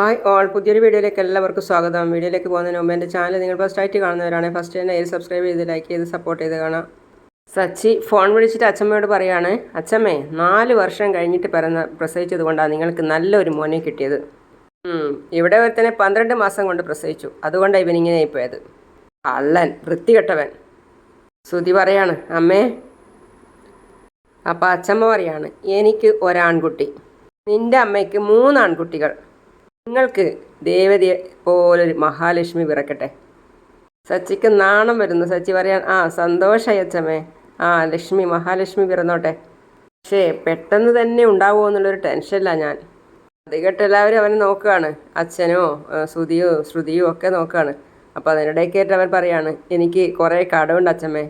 Hi all പുതിയൊരു വീഡിയോയിലേക്ക് എല്ലാവർക്കും സ്വാഗതം. വീഡിയോയിലേക്ക് പോകുന്നതിന് മുമ്പ് എന്റെ ചാനൽ നിങ്ങൾ ഫസ്റ്റ് ആയിട്ട് കാണുന്നവരാണെങ്കിൽ ഫസ്റ്റ് തന്നെ ഏത് സബ്സ്ക്രൈബ് ചെയ്ത് ലൈക്ക് ചെയ്ത് സപ്പോർട്ട് ചെയ്ത് കാണാം. സച്ചി ഫോൺ വിളിച്ചിട്ട് അച്ഛമ്മയോട് പറയാണ് അച്ഛമ്മേ നാല് വർഷം കഴിഞ്ഞിട്ട് പിറന്ന പ്രസവിച്ചത് കൊണ്ടാണ് നിങ്ങൾക്ക് നല്ലൊരു മോനെ കിട്ടിയത്. ഇവിടെ ഇവിടെ ഒരുത്തനെ പന്ത്രണ്ട് മാസം കൊണ്ട് പ്രസവിച്ചു. അതുകൊണ്ടാണ് ഇവനിങ്ങനെ ആയിപ്പോയത് അല്ലൻ വൃത്തികെട്ടവൻ. ശ്രുതി പറയാണ് അമ്മേ. അപ്പം അച്ഛമ്മ പറയാണ് എനിക്ക് ഒരാൺകുട്ടി. നിന്റെ അമ്മയ്ക്ക് മൂന്ന് ആൺകുട്ടികൾ നിങ്ങൾക്ക് ദേവതയെ പോലൊരു മഹാലക്ഷ്മി പിറക്കട്ടെ. സച്ചിക്ക് നാണം വരുന്നു. സച്ചി പറയാൻ ആ സന്തോഷമായി അച്ഛമ്മേ. ആ ലക്ഷ്മി മഹാലക്ഷ്മി പിറന്നോട്ടെ. പക്ഷേ പെട്ടെന്ന് തന്നെ ഉണ്ടാവുമോ എന്നുള്ളൊരു ടെൻഷനില്ല ഞാൻ. അത് കേട്ട് എല്ലാവരും അവനെ നോക്കുകയാണ്. അച്ഛനോ ശ്രുതിയോ ശ്രുതിയോ ഒക്കെ നോക്കുകയാണ്. അപ്പോൾ അതിനിടയ്ക്കായിട്ട് അവൻ പറയാണ് എനിക്ക് കുറേ കടമുണ്ട് അച്ഛമ്മേ.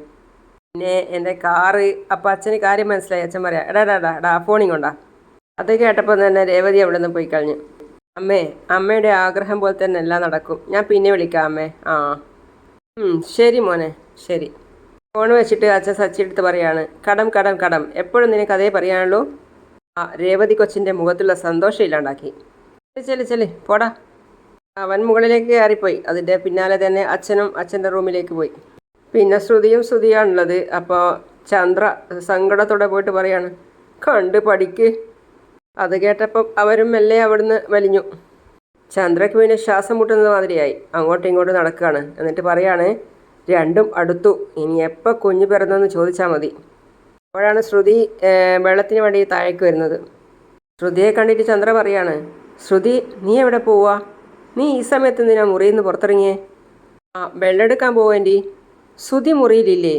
പിന്നെ എന്റെ കാറ് അപ്പോൾ അച്ഛന് കാര്യം മനസ്സിലായി. അച്ഛൻ പറയാം എടാ എടാ എടാ ഫോണിങ് കൊണ്ടാ. അത് കേട്ടപ്പോൾ തന്നെ രേവതി അവിടെ നിന്ന് പോയി കഴിഞ്ഞു. അമ്മേ അമ്മയുടെ ആഗ്രഹം പോലെ തന്നെ എല്ലാം നടക്കും. ഞാൻ പിന്നെ വിളിക്കാം അമ്മേ. ആ. ശരി മോനെ ശരി. ഫോൺ വെച്ചിട്ട് അച്ഛൻ സച്ചി എടുത്ത് പറയാണ് കടം കടം കടം. എപ്പോഴും നിനക്ക് അതേ പറയാനുള്ളൂ. ആ രേവതി കൊച്ചിന്റെ മുഖത്തുള്ള സന്തോഷം ഇല്ലാണ്ടാക്കി. ചെല്ലി ചെൽ ചെൽ പോടാ. അവൻ മുകളിലേക്ക് കയറിപ്പോയി. അതിന്റെ പിന്നാലെ തന്നെ അച്ഛനും അച്ഛന്റെ റൂമിലേക്ക് പോയി. പിന്നെ ശ്രുതിയും ശ്രുതിയാണുള്ളത്. അപ്പോൾ ചന്ദ്ര സങ്കടത്തോടെ പോയിട്ട് പറയാണ് കണ്ട് പഠിക്ക്. അത് കേട്ടപ്പം അവരും മെല്ലെ അവിടുന്ന് വലിഞ്ഞു. ചന്ദ്രയ്ക്ക് പിന്നെ ശ്വാസം മുട്ടുന്നത് മാതിരിയായി. അങ്ങോട്ടും ഇങ്ങോട്ടും നടക്കുകയാണ്. എന്നിട്ട് പറയാണ് രണ്ടും അടുത്തു. ഇനി എപ്പോൾ കുഞ്ഞു പിറന്നെന്ന് ചോദിച്ചാൽ മതി. അപ്പോഴാണ് ശ്രുതി വെള്ളത്തിന് വേണ്ടി താഴേക്ക് വരുന്നത്. ശ്രുതിയെ കണ്ടിട്ട് ചന്ദ്ര പറയാണ് ശ്രുതി നീ എവിടെ പോവാ? നീ ഈ സമയത്ത് എന്തിനാ മുറിയിൽ നിന്ന് പുറത്തിറങ്ങിയേ? ആ വെള്ളമെടുക്കാൻ പോവേണ്ടി ശ്രുതി മുറിയിലില്ലേ?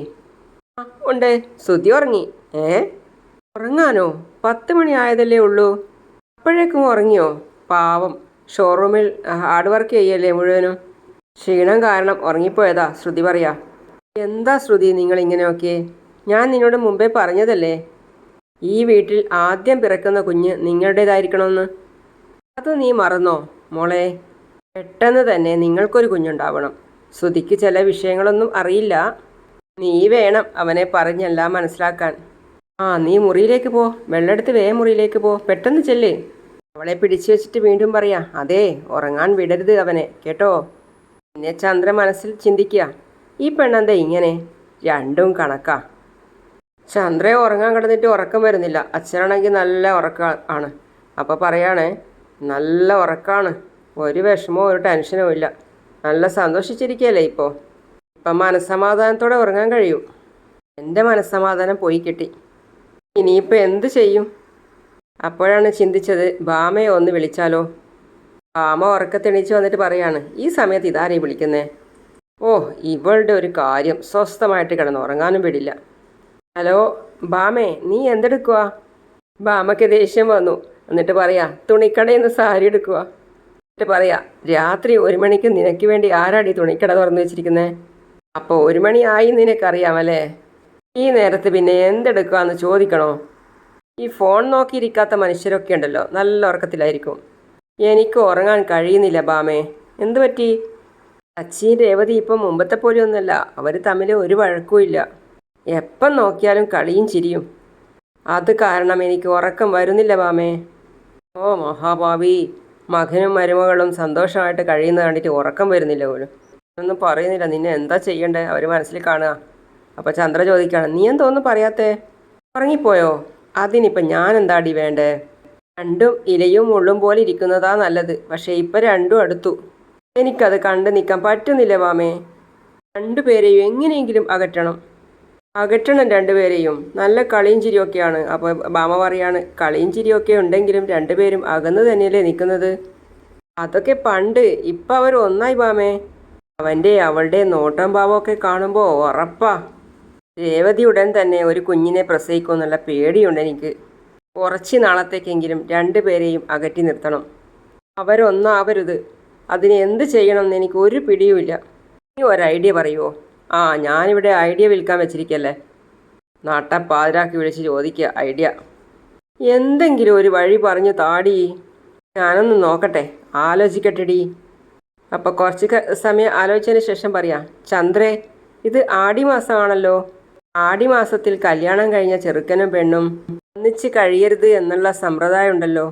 ആ ഉണ്ട്. ശ്രുതി ഉറങ്ങി. ഏ? ഉറങ്ങാനോ? പത്ത് മണി ആയതല്ലേ ഉള്ളൂ. അപ്പോഴേക്കും ഉറങ്ങിയോ? പാവം. ഷോറൂമിൽ ഹാർഡ് വർക്ക് ചെയ്യല്ലേ മുഴുവനും? ക്ഷീണം കാരണം ഉറങ്ങിപ്പോയതാ ശ്രുതി പറയാ. എന്താ ശ്രുതി നിങ്ങൾ ഇങ്ങനെയൊക്കെ ഞാൻ നിന്നോട് മുമ്പേ പറഞ്ഞതല്ലേ? ഈ വീട്ടിൽ ആദ്യം പിറക്കുന്ന കുഞ്ഞ് നിങ്ങളുടേതായിരിക്കണമെന്ന്. അത് നീ മറന്നോ മോളെ? പെട്ടെന്ന് തന്നെ നിങ്ങൾക്കൊരു കുഞ്ഞുണ്ടാവണം. ശ്രുതിക്ക് ചില വിഷയങ്ങളൊന്നും അറിയില്ല. നീ വേണം അവനെ പറഞ്ഞെല്ലാം മനസ്സിലാക്കാൻ. ആ നീ മുറിയിലേക്ക് പോ. വെള്ളെടുത്ത് വേ മുറിയിലേക്ക് പോ. പെട്ടെന്ന് ചെല്ലേ. അവളെ പിടിച്ചു വെച്ചിട്ട് വീണ്ടും പറയാ അതെ ഉറങ്ങാൻ വിടരുത് അവനെ. കേട്ടോ? പിന്നെ ചന്ദ്ര മനസ്സിൽ ചിന്തിക്കുക ഈ പെണ്ണെന്താ ഇങ്ങനെ? രണ്ടും കണക്കാ. ചന്ദ്രയെ ഉറങ്ങാൻ കിടന്നിട്ട് ഉറക്കം വരുന്നില്ല. അച്ഛനാണെങ്കിൽ നല്ല ഉറക്ക ആണ്. അപ്പോൾ പറയാണ് നല്ല ഉറക്കാണ്. ഒരു വിഷമോ ഒരു ടെൻഷനോ ഇല്ല. നല്ല സന്തോഷിച്ചിരിക്കുകയല്ലേ ഇപ്പോൾ ഇപ്പം മനസ്സമാധാനത്തോടെ ഉറങ്ങാൻ കഴിയും. എന്റെ മനസ്സമാധാനം പോയി കിട്ടി. ഇനിയിപ്പോൾ എന്ത് ചെയ്യും? അപ്പോഴാണ് ചിന്തിച്ചത് ഭാമയെ ഒന്ന് വിളിച്ചാലോ? ഭാമ ഉറക്കത്തെണീച്ച് വന്നിട്ട് പറയാണ് ഈ സമയത്ത് ഇതാരെ വിളിക്കുന്നേ? ഓ ഇവളുടെ ഒരു കാര്യം സ്വസ്ഥമായിട്ട് കിടന്ന് ഉറങ്ങാനും വിടില്ല. ഹലോ ബാമേ നീ എന്തെടുക്കുക ബാമയ്ക്ക് ദേഷ്യം വന്നു. എന്നിട്ട് പറയാ തുണിക്കടയിൽ നിന്ന് സാരി എടുക്കുക എന്നിട്ട് പറയാ രാത്രി ഒരു മണിക്ക് നിനക്ക് വേണ്ടി ആരാടി തുണിക്കട തുറന്നു വെച്ചിരിക്കുന്നേ? അപ്പോൾ ഒരു മണിയായി നിനക്കറിയാമല്ലേ? ഈ നേരത്ത് പിന്നെ എന്തെടുക്കുകയെന്ന് ചോദിക്കണോ? ഈ ഫോൺ നോക്കിയിരിക്കാത്ത മനുഷ്യരൊക്കെ ഉണ്ടല്ലോ നല്ല ഉറക്കത്തിലായിരിക്കും. എനിക്ക് ഉറങ്ങാൻ കഴിയുന്നില്ല ബാമേ. എന്തു പറ്റി? അച്ഛൻ രേവതി ഇപ്പം മുമ്പത്തെ പോലെ ഒന്നല്ല അവർ തമ്മിൽ ഒരു വഴക്കുമില്ല എപ്പം നോക്കിയാലും കളിയും ചിരിയും. അത് കാരണം എനിക്ക് ഉറക്കം വരുന്നില്ല ബാമേ. ഓ മഹാഭാവി. മകനും മരുമകളും സന്തോഷമായിട്ട് കഴിയുന്ന കണ്ടിട്ട് ഉറക്കം വരുന്നില്ല പോലും. ഒന്നും പറയുന്നില്ല നിന്നെ എന്താ ചെയ്യണ്ടേ? അവർ മനസ്സിൽ കാണുക. അപ്പോൾ ചന്ദ്ര ചോദിക്കുകയാണ് നീ എന്തോന്ന് പറയാത്തേ? ഉറങ്ങിപ്പോയോ? അതിനിപ്പോൾ ഞാൻ എന്താടി വേണ്ടേ? രണ്ടും ഇലയും മുള്ളും പോലെ ഇരിക്കുന്നതാ നല്ലത് പക്ഷേ ഇപ്പം രണ്ടും അടുത്തു. എനിക്കത് കണ്ടു നിൽക്കാൻ പറ്റുന്നില്ല മാമേ? രണ്ടുപേരെയും എങ്ങനെയെങ്കിലും അകറ്റണം. അകറ്റണം രണ്ടുപേരെയും നല്ല കളിയും ചിരിയൊക്കെയാണ്. അപ്പോൾ ബാമ പറയാണ് കളിയും ചിരിയൊക്കെ ഉണ്ടെങ്കിലും രണ്ടുപേരും അകന്ന് തന്നെയല്ലേ നിൽക്കുന്നത്? അതൊക്കെ പണ്ട്. ഇപ്പം അവർ ഒന്നായി ബാമേ അവന്റെ അവളുടെ നോട്ടം ഭാവമൊക്കെ കാണുമ്പോൾ ഉറപ്പാ. രേവതി ഉടൻ തന്നെ ഒരു കുഞ്ഞിനെ പ്രസവിക്കുമെന്നുള്ള പേടിയുണ്ട് എനിക്ക്. കുറച്ച് നാളത്തേക്കെങ്കിലും രണ്ടുപേരെയും അകറ്റി നിർത്തണം. അവരൊന്നാവരുത്. അതിന് എന്ത് ചെയ്യണമെന്ന് എനിക്ക് ഒരു പിടിയുമില്ല. നീ ഒരു ഐഡിയ പറയുമോ ആ ഞാനിവിടെ ഐഡിയ വിൽക്കാൻ വെച്ചിരിക്കല്ലേ. നാട്ടപ്പാതിരാക്കി വിളിച്ച് ചോദിക്കുക ഐഡിയ. എന്തെങ്കിലും ഒരു വഴി പറഞ്ഞു താടി. ഞാനൊന്ന് നോക്കട്ടെ. ആലോചിക്കട്ടെടി. അപ്പോൾ കുറച്ച് സമയം ആലോചിച്ചതിന് ശേഷം പറയാം. ചന്ദ്രേ ഇത് ആടി മാസമാണല്ലോ ആടി മാസത്തിൽ കല്യാണം കഴിഞ്ഞ ചെറുക്കനും പെണ്ണും ഒന്നിച്ച് കഴിയരുത് എന്നുള്ള സമ്പ്രദായം ഉണ്ടല്ലോ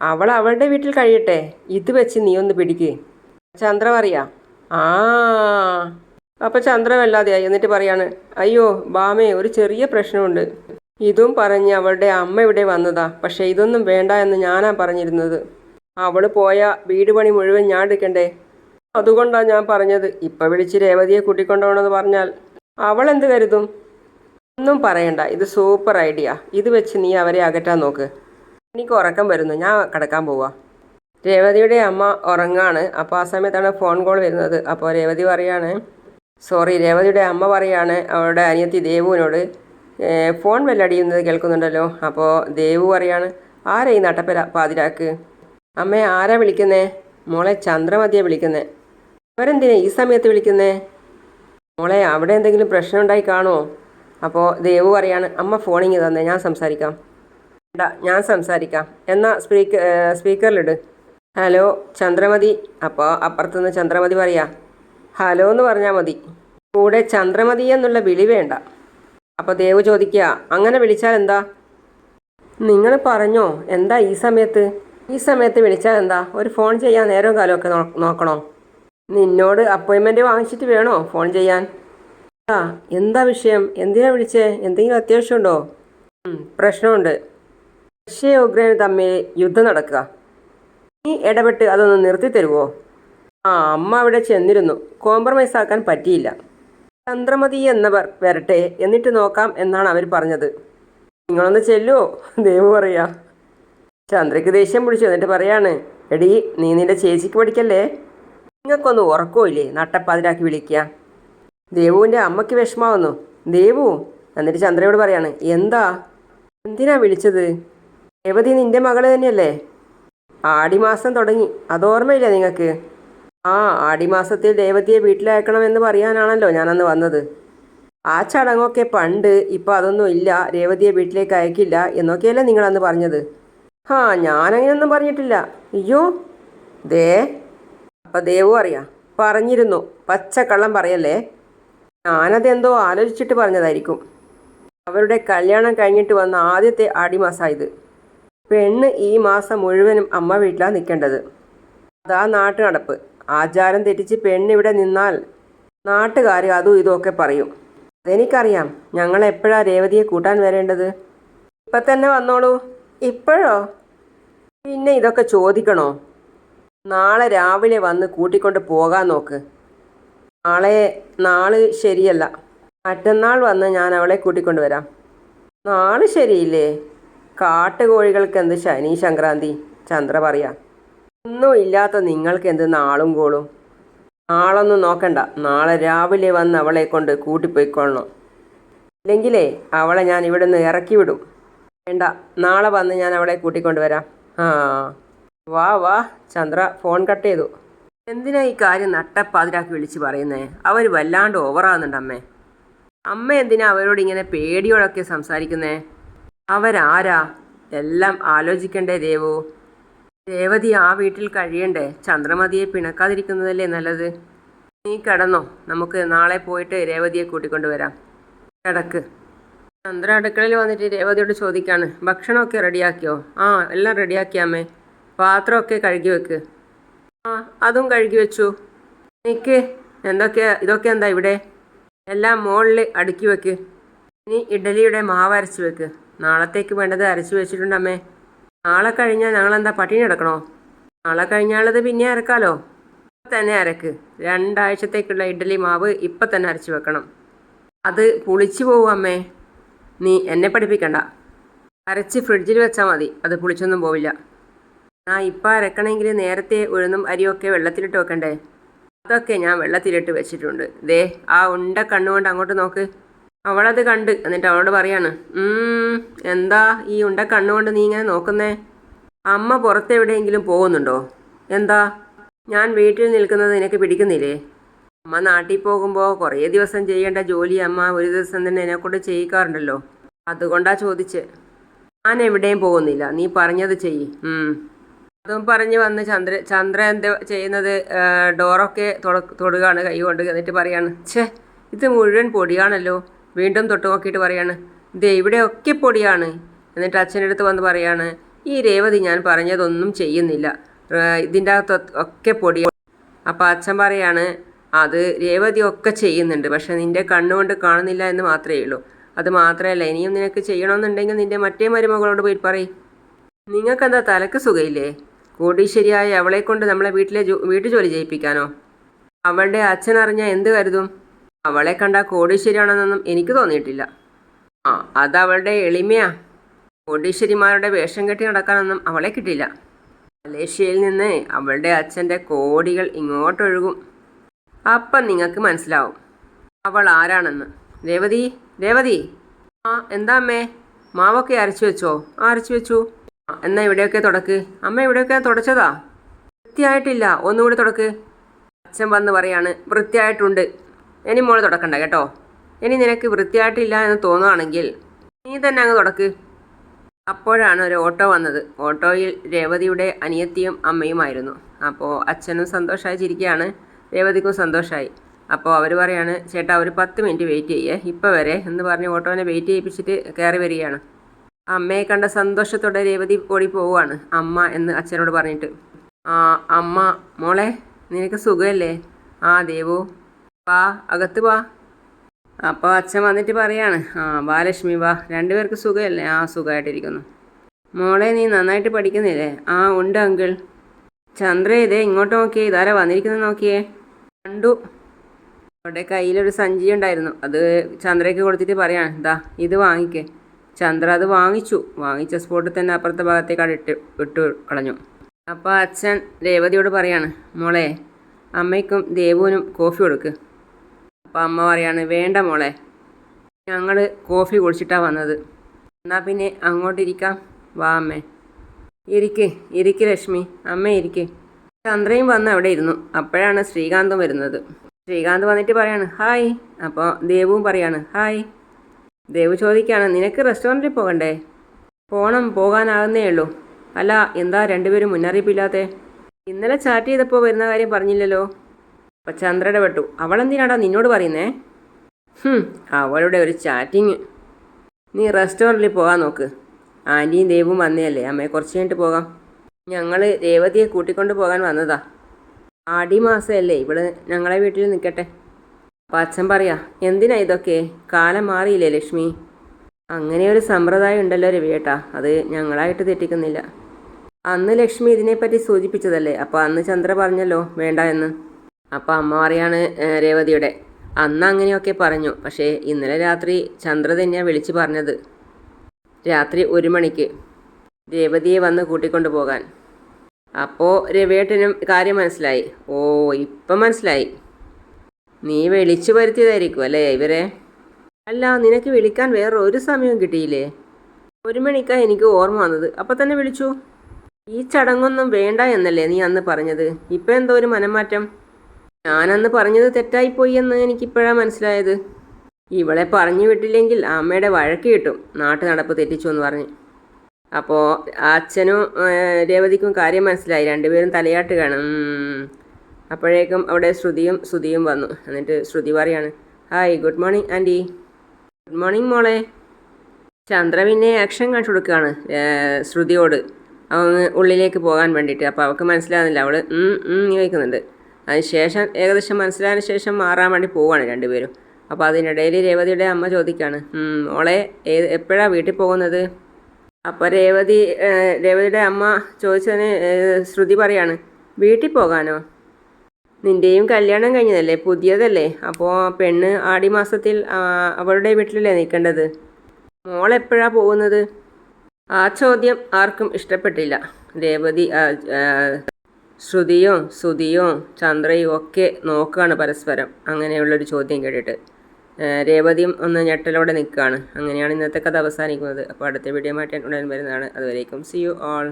അവൾ അവളുടെ വീട്ടിൽ കഴിയട്ടെ. ഇത് വെച്ച് നീ ഒന്ന് പിടിക്ക്. ചന്ദ്ര പറയാ ആ. അപ്പോൾ ചന്ദ്രമല്ലാതെയായി എന്നിട്ട് പറയാണ്. അയ്യോ ബാമേ ഒരു ചെറിയ പ്രശ്നമുണ്ട്. ഇതും പറഞ്ഞ് അവളുടെ അമ്മ ഇവിടെ വന്നതാ. പക്ഷെ ഇതൊന്നും വേണ്ട എന്ന് ഞാനാ പറഞ്ഞിരുന്നത്. അവൾ പോയ വീട് പണി മുഴുവൻ ഞാൻ എടുക്കണ്ടേ? അതുകൊണ്ടാണ് ഞാൻ പറഞ്ഞത്. ഇപ്പം വിളിച്ച് രേവതിയെ കൂട്ടിക്കൊണ്ടുപോകണമെന്ന് പറഞ്ഞാൽ അവൾ എന്ത് കരുതും? ഒന്നും പറയണ്ട. ഇത് സൂപ്പർ ഐഡിയ ഇത് വെച്ച് നീ അവരെ അകറ്റാൻ നോക്ക്. എനിക്ക് ഉറക്കം വരുന്നു. ഞാൻ കിടക്കാൻ പോവാ. രേവതിയുടെ അമ്മ ഉറങ്ങാണ്. അപ്പോൾ ആ സമയത്താണ് ഫോൺ കോൾ വരുന്നത്. അപ്പോൾ രേവതി പറയാണ് സോറി രേവതിയുടെ അമ്മ പറയാണ് അവളുടെ അനിയത്തി ദേവുവിനോട് ഫോൺ വെല്ലടിയുന്നത് കേൾക്കുന്നുണ്ടല്ലോ. അപ്പോൾ ദേവു പറയാണ് ആരാ ഈ നട്ടപ്പര പാതിരാക്ക്? അമ്മേ ആരാ വിളിക്കുന്നേ? മോളെ ചന്ദ്രമതിയെ വിളിക്കുന്നേ. അവരെന്തിനാ ഈ സമയത്ത് വിളിക്കുന്നേ? മോളെ അവിടെ എന്തെങ്കിലും പ്രശ്നം ഉണ്ടായി കാണുമോ അപ്പോൾ ദേവു പറയാണ് അമ്മ ഫോണിങ് തന്നെ ഞാൻ സംസാരിക്കാം. വേണ്ട ഞാൻ സംസാരിക്കാം. എന്നാൽ സ്പീക്കർ സ്പീക്കറിലിട്. ഹലോ ചന്ദ്രമതി. അപ്പോൾ അപ്പുറത്തുനിന്ന് ചന്ദ്രമതി പറയാ ഹലോ എന്ന് പറഞ്ഞാൽ മതി. കൂടെ ചന്ദ്രമതി എന്നുള്ള വിളി വേണ്ട. അപ്പോൾ ദേവ് ചോദിക്കുക അങ്ങനെ വിളിച്ചാൽ എന്താ? നിങ്ങൾ പറഞ്ഞോ എന്താ ഈ സമയത്ത്? ഈ സമയത്ത് വിളിച്ചാൽ എന്താ? ഒരു ഫോൺ ചെയ്യാൻ നേരവും കാലമൊക്കെ നോക്കണോ? നിന്നോട് അപ്പോയിൻമെന്റ് വാങ്ങിച്ചിട്ട് വേണോ ഫോൺ ചെയ്യാൻ? ആ എന്താ വിഷയം? എന്തിനാ വിളിച്ചേ? എന്തെങ്കിലും അത്യാവശ്യമുണ്ടോ? പ്രശ്നമുണ്ട്. റഷ്യ ഉക്രൈൻ തമ്മിൽ യുദ്ധം നടക്കുക. നീ ഇടപെട്ട് അതൊന്ന് നിർത്തി തരുമോ ആ അമ്മ അവിടെ ചെന്നിരുന്നു. കോംപ്രമൈസ് ആക്കാൻ പറ്റിയില്ല. ചന്ദ്രമതി എന്നവർ വരട്ടെ എന്നിട്ട് നോക്കാം എന്നാണ് അവർ പറഞ്ഞത്. നിങ്ങളൊന്ന് ചെല്ലുവോ ദേവ് പറയാ ചന്ദ്രയ്ക്ക് ദേഷ്യം പിടിച്ചു എന്നിട്ട് പറയാണ് എടി നീ നിന്റെ ചേച്ചിക്ക് പഠിക്കല്ലേ? നിങ്ങൾക്കൊന്ന് ഉറക്കമില്ലേ? നട്ടപ്പാതിരാക്കി വിളിക്കുക ദേവുവിന്റെ അമ്മയ്ക്ക് വിഷമാവുന്നു. ദേവു എന്നിട്ട് ചന്ദ്രയോട് പറയാണ് എന്താ? എന്തിനാ വിളിച്ചത്? രേവതി നിന്റെ മകൾ തന്നെയല്ലേ? ആടിമാസം തുടങ്ങി. അതോർമ്മയില്ല നിങ്ങൾക്ക് ആ ആടിമാസത്തിൽ രേവതിയെ വീട്ടിലയക്കണമെന്ന് പറയാനാണല്ലോ ഞാനന്ന് വന്നത്. ആ ചടങ്ങൊക്കെ പണ്ട് ഇപ്പോൾ അതൊന്നും ഇല്ല. രേവതിയെ വീട്ടിലേക്ക് അയക്കില്ല എന്നൊക്കെയല്ലേ നിങ്ങളന്ന് പറഞ്ഞത്. ആ ഞാനങ്ങനെയൊന്നും പറഞ്ഞിട്ടില്ല. അയ്യോ ദേ. അപ്പം ദേവു അറിയാം. പറഞ്ഞിരുന്നു. പച്ചക്കള്ളം പറയല്ലേ? ഞാനതെന്തോ ആലോചിച്ചിട്ട് പറഞ്ഞതായിരിക്കും. അവരുടെ കല്യാണം കഴിഞ്ഞിട്ട് വന്ന ആദ്യത്തെ ആടിമാസമായത് പെണ്ണ് ഈ മാസം മുഴുവനും അമ്മ വീട്ടിലാണ് നിൽക്കേണ്ടത്. അതാ നാട്ടു നടപ്പ്. ആചാരം തെറ്റിച്ച് പെണ്ണ് ഇവിടെ നിന്നാൽ നാട്ടുകാർ അതും ഇതുമൊക്കെ പറയും. അതെനിക്കറിയാം. ഞങ്ങൾ എപ്പോഴാ രേവതിയെ കൂട്ടാൻ വരേണ്ടത്? ഇപ്പം തന്നെ വന്നോളൂ. ഇപ്പോഴോ? പിന്നെ ഇതൊക്കെ ചോദിക്കണോ? നാളെ രാവിലെ വന്ന് കൂട്ടിക്കൊണ്ട് പോകാൻ നോക്ക്. നാളെ നാൾ ശരിയല്ല. മറ്റന്നാൾ വന്ന് ഞാൻ അവളെ കൂട്ടിക്കൊണ്ട് വരാം. നാൾ ശരിയില്ലേ? കാട്ടുകോഴികൾക്ക് എന്ത് ശനി സംക്രാന്തി? ചന്ദ്ര പറയാ. ഒന്നും ഇല്ലാത്ത നിങ്ങൾക്ക് എന്ത് നാളും കോളും. നാളൊന്നും നോക്കണ്ട. നാളെ രാവിലെ വന്ന് അവളെ കൊണ്ട് കൂട്ടിപ്പോയിക്കൊള്ളണം. ഇല്ലെങ്കിലേ അവളെ ഞാൻ ഇവിടെ നിന്ന് ഇറക്കി വിടും. വേണ്ട. നാളെ വന്ന് ഞാൻ അവളെ കൂട്ടിക്കൊണ്ട് വരാം. ആ. വാ വാ. ചന്ദ്ര ഫോൺ കട്ട് ചെയ്തു. എന്തിനാ ഈ കാര്യം നട്ടപ്പാതിരാക്കി വിളിച്ച് പറയുന്നേ? അവർ വല്ലാണ്ട് ഓവറാകുന്നുണ്ട് അമ്മേ. അമ്മ എന്തിനാ അവരോട് ഇങ്ങനെ പേടിയോടൊക്കെ സംസാരിക്കുന്നേ? അവരാരാ? എല്ലാം ആലോചിക്കണ്ടേ ദേവു? രേവതി ആ വീട്ടിൽ കഴിയണ്ടേ? ചന്ദ്രമതിയെ പിണക്കാതിരിക്കുന്നതല്ലേ നല്ലത്? നീ കിടന്നോ. നമുക്ക് നാളെ പോയിട്ട് രേവതിയെ കൂട്ടിക്കൊണ്ടുവരാം കിടക്ക്. ചന്ദ്ര അടുക്കളയിൽ വന്നിട്ട് രേവതിയോട് ചോദിക്കാണ്. ഭക്ഷണമൊക്കെ റെഡിയാക്കിയോ? ആ എല്ലാം റെഡിയാക്കിയാമേ പാത്രമൊക്കെ കഴുകി വെക്ക്. ആ അതും കഴുകി വെച്ചു. എനിക്ക് എന്തൊക്കെയാ ഇതൊക്കെ എന്താ ഇവിടെ? എല്ലാം മുകളിൽ അടുക്കി വെക്ക്. ഇനി ഇഡലിയുടെ മാവ് അരച്ച് വെക്ക്. നാളത്തേക്ക് വേണ്ടത് അരച്ച് വെച്ചിട്ടുണ്ട് അമ്മേ. നാളെ കഴിഞ്ഞാൽ ഞങ്ങളെന്താ പട്ടിണി കിടക്കണോ? നാളെ കഴിഞ്ഞാലത് പിന്നെ അരക്കാലോ? ഇപ്പം തന്നെ അരക്ക്. രണ്ടാഴ്ചത്തേക്കുള്ള ഇഡലി മാവ് ഇപ്പം തന്നെ അരച്ച് വെക്കണം. അത് പുളിച്ചു പോവും അമ്മേ. നീ എന്നെ പഠിപ്പിക്കണ്ട. അരച്ച് ഫ്രിഡ്ജിൽ വെച്ചാൽ മതി. അത് പുളിച്ചൊന്നും പോവില്ല. ആ ഇപ്പം അരക്കണമെങ്കിൽ നേരത്തെ ഉഴുന്നും അരിയൊക്കെ വെള്ളത്തിലിട്ട് വെക്കണ്ടേ? അതൊക്കെ ഞാൻ വെള്ളത്തിലിട്ട് വെച്ചിട്ടുണ്ട്. ദേ ആ ഉണ്ട കണ്ണുകൊണ്ട് അങ്ങോട്ട് നോക്ക്. അവളത് കണ്ട് എന്നിട്ട് അവളോട് പറയാണ് "ഉം, എന്താ ഈ ഉണ്ട കണ്ണുകൊണ്ട് നീ ഇങ്ങനെ നോക്കുന്നേ? അമ്മ പുറത്തെവിടെയെങ്കിലും പോകുന്നുണ്ടോ? എന്താ? ഞാൻ വീട്ടിൽ നിൽക്കുന്നത് നിനക്ക് പിടിക്കുന്നില്ലേ? അമ്മ നാട്ടിൽ പോകുമ്പോൾ കുറേ ദിവസം ചെയ്യേണ്ട ജോലി അമ്മ ഒരു ദിവസം തന്നെ എന്നെക്കൊണ്ട് ചെയ്യിക്കാറുണ്ടല്ലോ. അതുകൊണ്ടാ ചോദിച്ച്. ഞാൻ എവിടെയും പോകുന്നില്ല. നീ പറഞ്ഞത് ചെയ്യ്. അതും പറഞ്ഞ് വന്ന് ചന്ദ്ര ചന്ദ്ര എന്താ ചെയ്യുന്നത് ഡോറൊക്കെ തൊട- തൊടുകയാണ് കൈ കൊണ്ട് എന്നിട്ട് പറയാണ് ഛേ ഇത് മുഴുവൻ പൊടിയാണല്ലോ. വീണ്ടും തൊട്ട് നോക്കിയിട്ട് പറയാണ് ഇത് ഇവിടെയൊക്കെ പൊടിയാണ്. എന്നിട്ട് അച്ഛന്റെ അടുത്ത് വന്ന് പറയാണ് ഈ രേവതി ഞാൻ പറഞ്ഞതൊന്നും ചെയ്യുന്നില്ല. ഇതിന്റെ അകത്ത് ഒക്കെ പൊടി. അപ്പോൾ അച്ഛൻ പറയാണ് അത് രേവതി ഒക്കെ ചെയ്യുന്നുണ്ട് പക്ഷേ നിന്റെ കണ്ണുകൊണ്ട് കാണുന്നില്ല എന്ന് മാത്രമേ ഉള്ളൂ. അത് മാത്രമല്ല ഇനിയും നിനക്ക് ചെയ്യണമെന്നുണ്ടെങ്കിൽ നിന്റെ മറ്റേ മരുമകളോട് പോയി പറയും. നിങ്ങൾക്കെന്താ തലക്ക് സുഖയില്ലേ? കോടീശ്വരിയായ അവളെ കൊണ്ട് നമ്മളെ വീട്ടിലെ ജോ വീട്ടു ജോലി ചെയ്യിപ്പിക്കാനോ? അവളുടെ അച്ഛൻ അറിഞ്ഞാൽ എന്ത് കരുതും? അവളെ കണ്ട കോടീശ്വരിയാണെന്നൊന്നും എനിക്ക് തോന്നിയിട്ടില്ല. ആ അത് അവളുടെ എളിമയാ. കോടീശ്വരിമാരുടെ വേഷം കെട്ടി നടക്കാനൊന്നും അവളെ കിട്ടില്ല മലേഷ്യയിൽ നിന്ന് അവളുടെ അച്ഛന്റെ കോടികൾ ഇങ്ങോട്ടൊഴുകും. അപ്പം നിങ്ങൾക്ക് മനസ്സിലാവും. അവൾ ആരാണെന്ന്. രേവതി രേവതി. ആ എന്താ അമ്മേ? മാവൊക്കെ അരച്ചു വെച്ചോ? ആ അരച്ചു വെച്ചു. എന്നാ ഇവിടെയൊക്കെ തുടക്ക്. അമ്മ ഇവിടെയൊക്കെ തുടച്ചതാ? വൃത്തിയായിട്ടില്ല. ഒന്നുകൂടി തുടക്ക്. അച്ഛൻ വന്ന് പറയാണ് വൃത്തിയായിട്ടുണ്ട്. ഇനി മോൾ തുടക്കണ്ട കേട്ടോ? ഇനി നിനക്ക് വൃത്തിയായിട്ടില്ല എന്ന് തോന്നുകയാണെങ്കിൽ നീ തന്നെ അങ്ങ് തുടക്ക്. അപ്പോഴാണ് ഒരു ഓട്ടോ വന്നത്. ഓട്ടോയിൽ രേവതിയുടെ അനിയത്തിയും അമ്മയുമായിരുന്നു. അപ്പോൾ അച്ഛനും സന്തോഷമായി ചിരിക്കുകയാണ്. രേവതിക്കും സന്തോഷമായി അപ്പോൾ അവർ പറയാണ് ചേട്ടാ ഒരു പത്ത് മിനിറ്റ് വെയിറ്റ് ചെയ്യേ. ഇപ്പോൾ വരെ എന്ന് പറഞ്ഞ് ഓട്ടോനെ വെയിറ്റ് ചെയ്യിപ്പിച്ചിട്ട് കയറി വരികയാണ്. അമ്മയെ കണ്ട സന്തോഷത്തോടെ രേവതി ഓടി പോവുകയാണ്. അമ്മ എന്ന് അച്ഛനോട് പറഞ്ഞിട്ട്. ആ അമ്മ മോളെ നിനക്ക് സുഖമല്ലേ? ആ ദേവു. വാ അകത്ത് വാ. അപ്പോൾ അച്ഛൻ വന്നിട്ട് പറയാണ് ആ വാ ലക്ഷ്മി വാ. രണ്ടുപേർക്ക് സുഖമല്ലേ? ആ സുഖമായിട്ടിരിക്കുന്നു. മോളെ നീ നന്നായിട്ട് പഠിക്കുന്നില്ലേ? ആ ഉണ്ട് അങ്കിൾ. ചന്ദ്ര ഇതേ ഇങ്ങോട്ട് നോക്കിയേ. ഇതാരാ വന്നിരിക്കുന്നത് നോക്കിയേ? കണ്ടു. അവിടെ കയ്യിലൊരു സഞ്ചി ഉണ്ടായിരുന്നു അത് ചന്ദ്രയ്ക്ക് കൊടുത്തിട്ട് പറയാണ് ഇതാ ഇത് വാങ്ങിക്കേ. ചന്ദ്ര അത് വാങ്ങിച്ചു. വാങ്ങിച്ച സ്പോട്ടിൽ തന്നെ അപ്പുറത്തെ ഭാഗത്തേക്ക് ഇട്ട് ഇട്ട് കളഞ്ഞു. അപ്പോൾ അച്ഛൻ രേവതിയോട് പറയാണ് മോളെ അമ്മയ്ക്കും ദേവുവിനും കോഫി കൊടുക്ക്. അപ്പോൾ അമ്മ പറയാണ് വേണ്ട മോളെ ഞങ്ങൾ കോഫി കുടിച്ചിട്ടാണ് വന്നത്. എന്നാൽ പിന്നെ അങ്ങോട്ടിരിക്കാം വാ അമ്മേ. ഇരിക്ക് ഇരിക്ക് ലക്ഷ്മി. അമ്മ ഇരിക്ക്. ചന്ദ്രയും വന്ന് അവിടെ ഇരുന്നു. അപ്പോഴാണ് ശ്രീകാന്തും വരുന്നത്. ശ്രീകാന്ത് വന്നിട്ട് പറയാണ് ഹായ്. അപ്പോൾ ദേവും പറയാണ് ഹായ്. ദേവ് ചോദിക്കുകയാണ് നിനക്ക് റെസ്റ്റോറന്റിൽ പോകണ്ടേ? പോണം പോകാനാകുന്നേ ഉള്ളൂ. അല്ല എന്താ രണ്ടുപേരും മുന്നറിയിപ്പില്ലാത്തേ? ഇന്നലെ ചാറ്റ് ചെയ്തപ്പോൾ വരുന്ന കാര്യം പറഞ്ഞില്ലല്ലോ. അപ്പം ചന്ദ്രയുടെ വെട്ടു അവളെന്തിനാടാ നിന്നോട് പറയുന്നേ? അവളുടെ ഒരു ചാറ്റിങ്. നീ റെസ്റ്റോറന്റിൽ പോകാൻ നോക്ക്. ആന്റിയും ദേവും വന്നതല്ലേ അമ്മയെ കുറച്ച് കഴിഞ്ഞിട്ട് പോകാം. ഞങ്ങൾ രേവതിയെ കൂട്ടിക്കൊണ്ട് പോകാൻ വന്നതാ. ആടി മാസമല്ലേ ഇവൾ ഞങ്ങളെ വീട്ടിൽ നിൽക്കട്ടെ അച്ഛൻ പറയാ എന്തിനാ ഇതൊക്കെ? കാലം മാറിയില്ലേ ലക്ഷ്മി? അങ്ങനെ ഒരു സമ്പ്രദായം ഉണ്ടല്ലോ രവിയേട്ടാ അത് ഞങ്ങളായിട്ട് തെറ്റിക്കുന്നില്ല. അന്ന് ലക്ഷ്മി ഇതിനെപ്പറ്റി സൂചിപ്പിച്ചതല്ലേ അപ്പോൾ അന്ന് ചന്ദ്ര പറഞ്ഞല്ലോ വേണ്ട എന്ന്. അപ്പോൾ അമ്മ പറയാണ് രേവതിയുടെ അന്ന് അങ്ങനെയൊക്കെ പറഞ്ഞു പക്ഷേ ഇന്നലെ രാത്രി ചന്ദ്ര തന്നെയാണ് വിളിച്ചു പറഞ്ഞത്. രാത്രി ഒരു മണിക്ക് രേവതിയെ വന്ന് കൂട്ടിക്കൊണ്ടു പോകാൻ. അപ്പോൾ രവേട്ടനും കാര്യം മനസ്സിലായി. ഓ ഇപ്പം മനസ്സിലായി. നീ വിളിച്ചു വരുത്തിയതായിരിക്കും അല്ലേ ഇവരെ? അല്ല നിനക്ക് വിളിക്കാൻ വേറെ ഒരു സമയവും കിട്ടിയില്ലേ? ഒരു മണിക്കാ എനിക്ക് ഓർമ്മ വന്നത്. അപ്പം തന്നെ വിളിച്ചു. ഈ ചടങ്ങൊന്നും വേണ്ട എന്നല്ലേ നീ അന്ന് പറഞ്ഞത്? ഇപ്പം എന്തോ ഒരു മനംമാറ്റം. ഞാനന്ന് പറഞ്ഞത് തെറ്റായിപ്പോയി എന്ന് എനിക്കിപ്പോഴാണ് മനസ്സിലായത്. ഇവളെ പറഞ്ഞു വിട്ടില്ലെങ്കിൽ അമ്മയുടെ വഴക്ക് കിട്ടും. നാട്ടു നടപ്പ് തെറ്റിച്ചു എന്ന് പറഞ്ഞ്. അപ്പോൾ അച്ഛനും രേവതിക്കും കാര്യം മനസ്സിലായി. രണ്ടുപേരും തലയാട്ട് കാണും. അപ്പോഴേക്കും അവിടെ ശ്രുതിയും ശ്രുതിയും വന്നു. എന്നിട്ട് ശ്രുതി പറയാണ് hi good morning aunty good morning മോളെ. ചന്ദ്ര പിന്നെ ആക്ഷൻ കാണിച്ചു കൊടുക്കുകയാണ് ശ്രുതിയോട്. അവന് ഉള്ളിലേക്ക് പോകാൻ വേണ്ടിയിട്ട്. അപ്പോൾ അവൾക്ക് മനസ്സിലാകുന്നില്ല. അവൾ ചോദിക്കുന്നുണ്ട്. അതിന് ശേഷം ഏകദേശം മനസ്സിലായതിനു ശേഷം മാറാൻ വേണ്ടി പോവാണ് രണ്ടുപേരും. അപ്പോൾ അതിനിടയിൽ രേവതിയുടെ അമ്മ ചോദിക്കുകയാണ് മോളെ ഏത് എപ്പോഴാണ് വീട്ടിൽ പോകുന്നത്? അപ്പോൾ രേവതി രേവതിയുടെ അമ്മ ചോദിച്ചതിന് ശ്രുതി പറയാണ് വീട്ടിൽ പോകാനോ? നിന്റെയും കല്യാണം കഴിഞ്ഞതല്ലേ? പുതിയതല്ലേ? അപ്പോൾ പെണ്ണ് ആടി മാസത്തിൽ അവളുടെ വീട്ടിലല്ലേ നിൽക്കേണ്ടത്? മോൾ എപ്പോഴാണ് പോകുന്നത്? ആ ചോദ്യം ആർക്കും ഇഷ്ടപ്പെട്ടില്ല. രേവതി ശ്രുതിയോ സുതിയോ ശ്രുതിയും ചന്ദ്രയും ഒക്കെ നോക്കുകയാണ് പരസ്പരം. അങ്ങനെയുള്ളൊരു ചോദ്യം കേട്ടിട്ട്. രേവതിയും ഒന്ന് ഞെട്ടലോടെ നിൽക്കുകയാണ് അങ്ങനെയാണ് ഇന്നത്തെ കഥ അവസാനിക്കുന്നത്. അപ്പോൾ അടുത്ത വീഡിയോ മാറ്റാൻ ഉടൻ വരുന്നതാണ്. അതുവരേക്കും സി യു ആൾ.